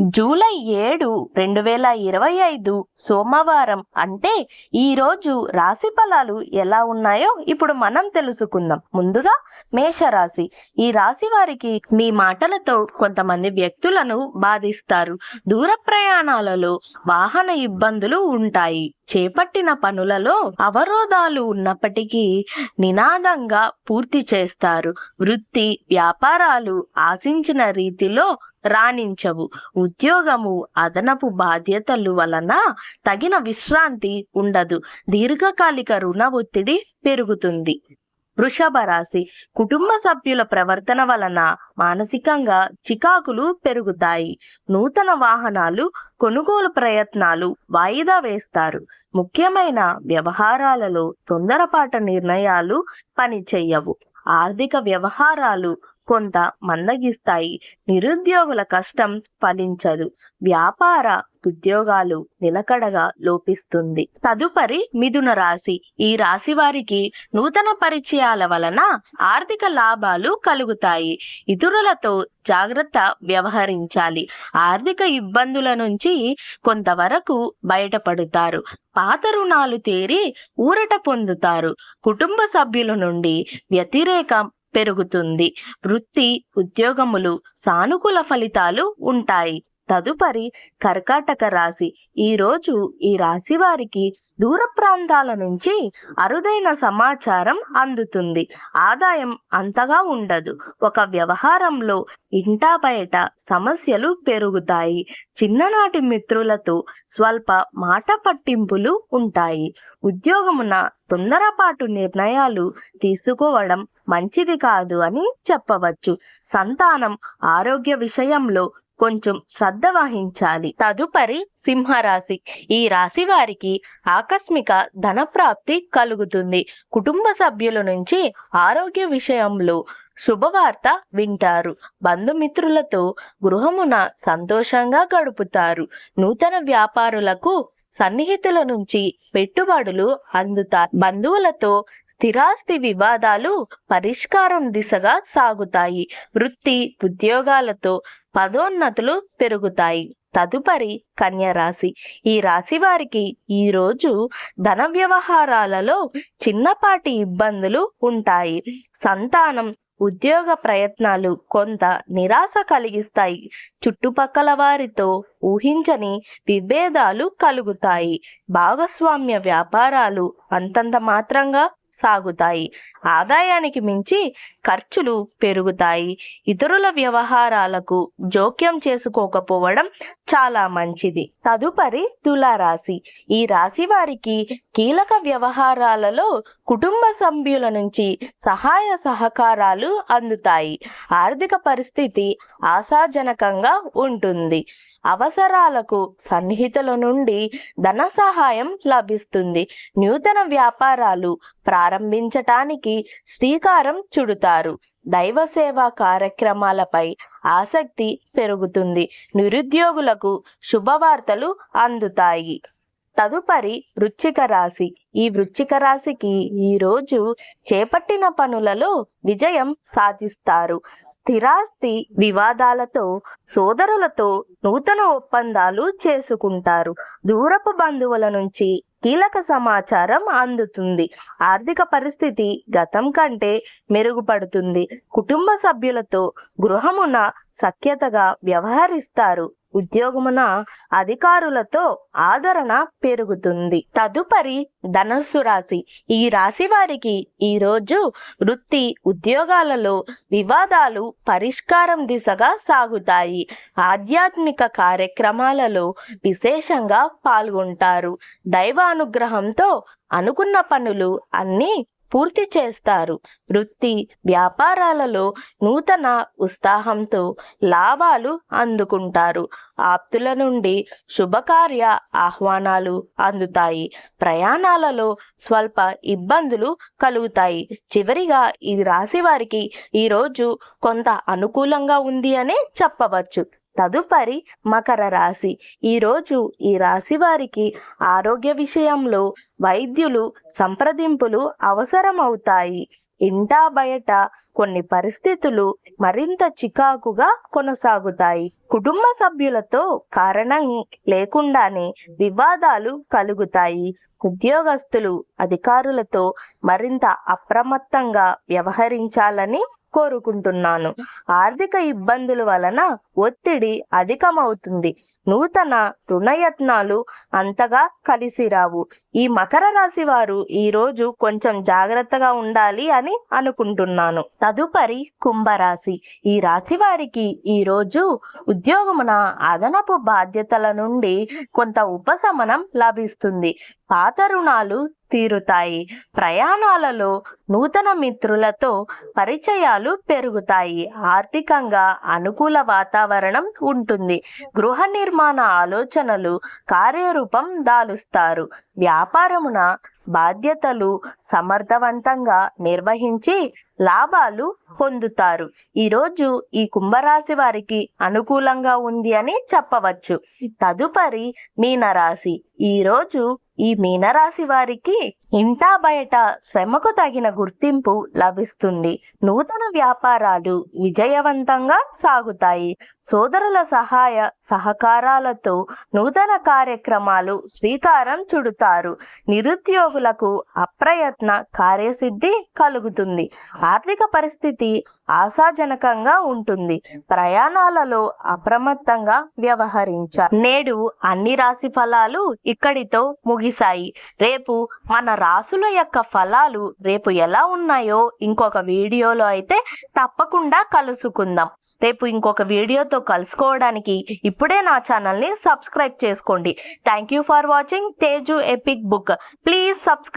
July ఏడు రెండు వేల ఇరవై ఐదు సోమవారం. అంటే ఈ రోజు రాశి ఫలాలు ఎలా ఉన్నాయో ఇప్పుడు మనం తెలుసుకుందాం. ముందుగా మేషరాశి. ఈ రాశి వారికి మీ మాటలతో కొంతమంది వ్యక్తులను బాధిస్తారు. దూర ప్రయాణాలలో వాహన ఇబ్బందులు ఉంటాయి. చేపట్టిన పనులలో అవరోధాలు ఉన్నప్పటికీ నినాదంగా పూర్తి చేస్తారు. వృత్తి వ్యాపారాలు ఆశించిన రీతిలో రాణించవు. ఉద్యోగము అదనపు బాధ్యతలు వలన తగిన విశ్రాంతి ఉండదు. దీర్ఘకాలిక రుణ ఒత్తిడి పెరుగుతుంది. వృషభ రాశి కుటుంబ సభ్యుల ప్రవర్తన వలన మానసికంగా చికాకులు పెరుగుతాయి. నూతన వాహనాలు కొనుగోలు ప్రయత్నాలు వాయిదా వేస్తారు. ముఖ్యమైన వ్యవహారాలలో తొందరపాటు నిర్ణయాలు పనిచేయవు. ఆర్థిక వ్యవహారాలు కొంత మందగిస్తాయి. నిరుద్యోగుల కష్టం ఫలించదు. వ్యాపార ఉద్యోగాలు నిలకడగా లోపిస్తుంది. తదుపరి మిథున రాశి. ఈ రాశి వారికి నూతన పరిచయాల వలన ఆర్థిక లాభాలు కలుగుతాయి. ఇతరులతో జాగ్రత్త వ్యవహరించాలి. ఆర్థిక ఇబ్బందుల నుంచి కొంతవరకు బయటపడతారు. పాత రుణాలు తేరి ఊరట పొందుతారు. కుటుంబ సభ్యుల నుండి వ్యతిరేకం పెరుగుతుంది. వృత్తి ఉద్యోగములు సానుకూల ఫలితాలు ఉంటాయి. తదుపరి కర్కాటక రాశి. ఈ రోజు ఈ రాశి వారికి దూర ప్రాంతాల నుంచి అరుదైన సమాచారం అందుతుంది. ఆదాయం అంతగా ఉండదు. ఒక వ్యవహారంలో ఇంటా బయట సమస్యలు పెరుగుతాయి. చిన్ననాటి మిత్రులతో స్వల్ప మాట పట్టింపులు ఉంటాయి. ఉద్యోగమున తొందరపాటు నిర్ణయాలు తీసుకోవడం మంచిది కాదు అని చెప్పవచ్చు. సంతానం ఆరోగ్య విషయంలో కొంచెం శ్రద్ధ వహించాలి. తదుపరి సింహరాశి. ఈ రాశి వారికి ఆకస్మిక ధనప్రాప్తి కలుగుతుంది. కుటుంబ సభ్యుల నుంచి ఆరోగ్య విషయంలో శుభవార్త వింటారు. బంధుమిత్రులతో గృహమున సంతోషంగా గడుపుతారు. నూతన వ్యాపారులకు సన్నిహితుల నుంచి పెట్టుబడులు అందుతాయి బంధువులతో స్థిరాస్తి వివాదాలు పరిష్కారం దిశగా సాగుతాయి. వృత్తి ఉద్యోగాలతో పదోన్నతులు పెరుగుతాయి. తదుపరి కన్యరాశి ఈ రాశి వారికి ఈ రోజు ధన వ్యవహారాలలో చిన్నపాటి ఇబ్బందులు ఉంటాయి. సంతానం ఉద్యోగ ప్రయత్నాలు కొంత నిరాశ కలిగిస్తాయి. చుట్టుపక్కల వారితో ఊహించని విభేదాలు కలుగుతాయి. భాగస్వామ్య వ్యాపారాలు అంతంత మాత్రంగా సాగుతాయి. ఆదాయానికి మించి ఖర్చులు పెరుగుతాయి. ఇతరుల వ్యవహారాలకు జోక్యం చేసుకోకపోవడం చాలా మంచిది. తదుపరి తులారాశి. ఈ రాశి వారికి కీలక వ్యవహారాలలో కుటుంబ సభ్యుల నుంచి సహాయ సహకారాలు అందుతాయి. ఆర్థిక పరిస్థితి ఆశాజనకంగా ఉంటుంది. అవసరాలకు సన్నిహితుల నుండి ధన సహాయం లభిస్తుంది. నూతన వ్యాపారాలు ప్రారంభించటానికి శ్రీకారం చుడుతారు దైవ సేవా కార్యక్రమాలపై ఆసక్తి పెరుగుతుంది. నిరుద్యోగులకు శుభవార్తలు అందుతాయి. తదుపరి వృచ్చిక రాశి. ఈ వృచ్చిక రాశికి ఈ రోజు చేపట్టిన పనులలో విజయం సాధిస్తారు. స్థిరాస్తి వివాదాలతో సోదరులతో నూతన ఒప్పందాలు చేసుకుంటారు. దూరపు బంధువుల నుంచి కీలక సమాచారం అందుతుంది. ఆర్థిక పరిస్థితి గతం కంటే మెరుగుపడుతుంది. కుటుంబ సభ్యులతో గృహమున సఖ్యతగా వ్యవహరిస్తారు. ఉద్యోగమున అధికారులతో ఆదరణ పెరుగుతుంది. తదుపరి ధనస్సు రాశి. ఈ రాశి వారికి ఈరోజు వృత్తి ఉద్యోగాలలో వివాదాలు పరిష్కారం దిశగా సాగుతాయి. ఆధ్యాత్మిక కార్యక్రమాలలో విశేషంగా పాల్గొంటారు. దైవానుగ్రహంతో అనుకున్న పనులు అన్నీ పూర్తి చేస్తారు. వృత్తి వ్యాపారాలలో నూతన ఉత్సాహంతో లాభాలు అందుకుంటారు. ఆప్తుల నుండి శుభకార్య ఆహ్వానాలు అందుతాయి. ప్రయాణాలలో స్వల్ప ఇబ్బందులు కలుగుతాయి. చివరిగా ఈ రాశి వారికి ఈరోజు కొంత అనుకూలంగా ఉంది అనే చెప్పవచ్చు. తదుపరి మకర రాశి. ఈరోజు ఈ రాశి వారికి ఆరోగ్య విషయంలో వైద్యులు సంప్రదింపులు అవసరమవుతాయి. ఇంటా బయట కొన్ని పరిస్థితులు మరింత చికాకుగా కొనసాగుతాయి. కుటుంబ సభ్యులతో కారణం లేకుండానే వివాదాలు కలుగుతాయి. ఉద్యోగస్తులు అధికారులతో మరింత అప్రమత్తంగా వ్యవహరించాలని కోరుకుంటున్నాను. ఆర్థిక ఇబ్బందుల వలన ఒత్తిడి అధికమవుతుంది. నూతన రుణయత్నాలు అంతగా కలిసి రావు. ఈ మకర రాశి వారు ఈ రోజు కొంచెం జాగ్రత్తగా ఉండాలి అని అనుకుంటున్నాను. తదుపరి కుంభరాశి. ఈ రాశి వారికి ఈ రోజు ఉద్యోగమున అదనపు బాధ్యతల నుండి కొంత ఉపశమనం లభిస్తుంది. పాత రుణాలు తీరుతాయి. ప్రయాణాలలో నూతన మిత్రులతో పరిచయాలు పెరుగుతాయి. ఆర్థికంగా అనుకూల వాతావరణం ఉంటుంది. గృహ నిర్మాణ ఆలోచనలు కార్యరూపం దాలుస్తారు. వ్యాపారమున బాధ్యతలు సమర్థవంతంగా నిర్వహించి లాభాలు పొందుతారు. ఈరోజు ఈ కుంభరాశి వారికి అనుకూలంగా ఉంది అని చెప్పవచ్చు. తదుపరి మీనరాశి. ఈరోజు ఈ మీనరాశి వారికి ఇంటా బయట శ్రమకు తగిన గుర్తింపు లభిస్తుంది. నూతన వ్యాపారాలు విజయవంతంగా సాగుతాయి. సోదరుల సహాయ సహకారాలతో నూతన కార్యక్రమాలు శ్రీకారం చుడుతారు. నిరుద్యోగులకు అప్రయత్న కార్యసిద్ధి కలుగుతుంది. ఆర్థిక పరిస్థితి ఆశాజనకంగా ఉంటుంది. ప్రయాణాలలో అప్రమత్తంగా వ్యవహరించారు నేడు అన్ని రాశి ఫలాలు ఇక్కడితో ముగిశాయి. రేపు మన రాసుల యొక్క ఫలాలు రేపు ఎలా ఉన్నాయో ఇంకొక వీడియోలో అయితే తప్పకుండా కలుసుకుందాం. రేపు ఇంకొక వీడియోతో కలుసుకోవడానికి ఇప్పుడే నా ఛానల్ని సబ్స్క్రైబ్ చేసుకోండి. Thank you for watching Teju epic book. Please subscribe